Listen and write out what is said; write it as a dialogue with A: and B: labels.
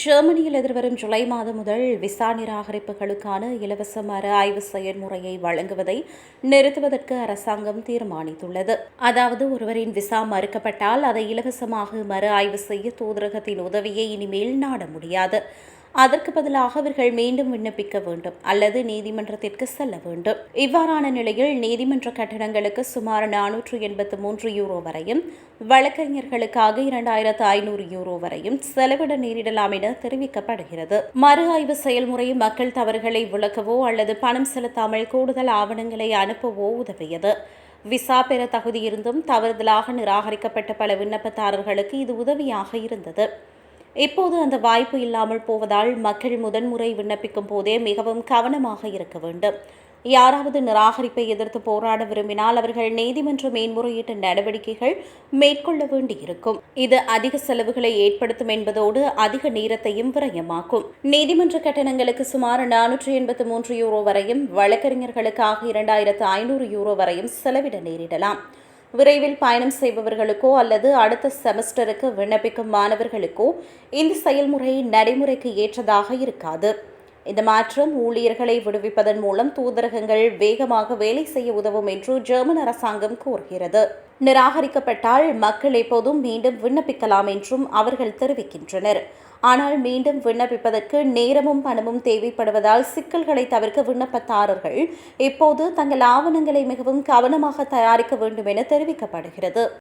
A: ஜெர்மனியில் எதிர்வரும் ஜூலை மாதம் முதல் விசா நிராகரிப்புகளுக்கான இலவச மறு ஆய்வு செயல்முறையை வழங்குவதை நிறுத்துவதற்கு அரசாங்கம் தீர்மானித்துள்ளது. அதாவது ஒருவரின் விசா மறுக்கப்பட்டால் அதை இலவசமாக மறு ஆய்வு செய்ய தூதரகத்தின் உதவியை இனிமேல் நாட முடியாது. அதற்கு பதிலாக அவர்கள் மீண்டும் விண்ணப்பிக்க வேண்டும் அல்லது நீதிமன்றத்திற்கு செல்ல வேண்டும். இவ்வாறான நிலையில் நீதிமன்ற கட்டணங்களுக்கு சுமார் நானூற்று எண்பத்து மூன்று யூரோ வரையும் வழக்கறிஞர்களுக்காக இரண்டாயிரத்து ஐநூறு யூரோ வரையும் செலவிட நேரிடலாம் என தெரிவிக்கப்படுகிறது. மறு ஆய்வு செயல்முறை மக்கள் தவறுகளை விளக்கவோ அல்லது பணம் செலுத்தாமல் கூடுதல் ஆவணங்களை அனுப்பவோ உதவியது. விசா பெற தகுதியிருந்தும் தவறுதலாக நிராகரிக்கப்பட்ட பல விண்ணப்பதாரர்களுக்கு இது உதவியாக இருந்தது. இப்போது அந்த வாய்ப்பு இல்லாமல் போவதால் மக்கள் முதன்முறை விண்ணப்பிக்கும் போதே மிகவும் கவனமாக இருக்க வேண்டும். யாராவது நிராகரிப்பை எதிர்த்து போராட விரும்பினால் அவர்கள் நீதிமன்ற மேன்முறையீட்டு நடவடிக்கைகள் மேற்கொள்ள வேண்டியிருக்கும். இது அதிக செலவுகளை ஏற்படுத்தும் என்பதோடு அதிக நேரத்தையும் விரயமாக்கும். நீதிமன்ற கட்டணங்களுக்கு சுமார் நானூற்றி எண்பத்தி மூன்று யூரோ வரையும் வழக்கறிஞர்களுக்காக இரண்டாயிரத்து ஐநூறு யூரோ வரையும் செலவிட நேரிடலாம். விரைவில் பயணம் செய்பவர்களுக்கோ அல்லது அடுத்த செமஸ்டருக்கு விண்ணப்பிக்கும் மாணவர்களுக்கோ இந்த செயல்முறை நடைமுறைக்கு ஏற்றதாக இருக்காது. இந்த மாற்றம் ஊழியர்களை விடுவிப்பதன் மூலம் தூதரகங்கள் வேகமாக வேலை செய்ய உதவும் என்று ஜெர்மன் அரசாங்கம் கூறுகிறது. நிராகரிக்கப்பட்டால் மக்கள் எப்போதும் மீண்டும் விண்ணப்பிக்கலாம் என்றும் அவர்கள் தெரிவிக்கின்றனர். ஆனால் மீண்டும் விண்ணப்பிப்பதற்கு நேரமும் பணமும் தேவைப்படுவதால் சிக்கல்களை தவிர்க்க விண்ணப்பதாரர்கள் இப்போது தங்கள் ஆவணங்களை மிகவும் கவனமாக தயாரிக்க வேண்டும் என தெரிவிக்கப்படுகிறது.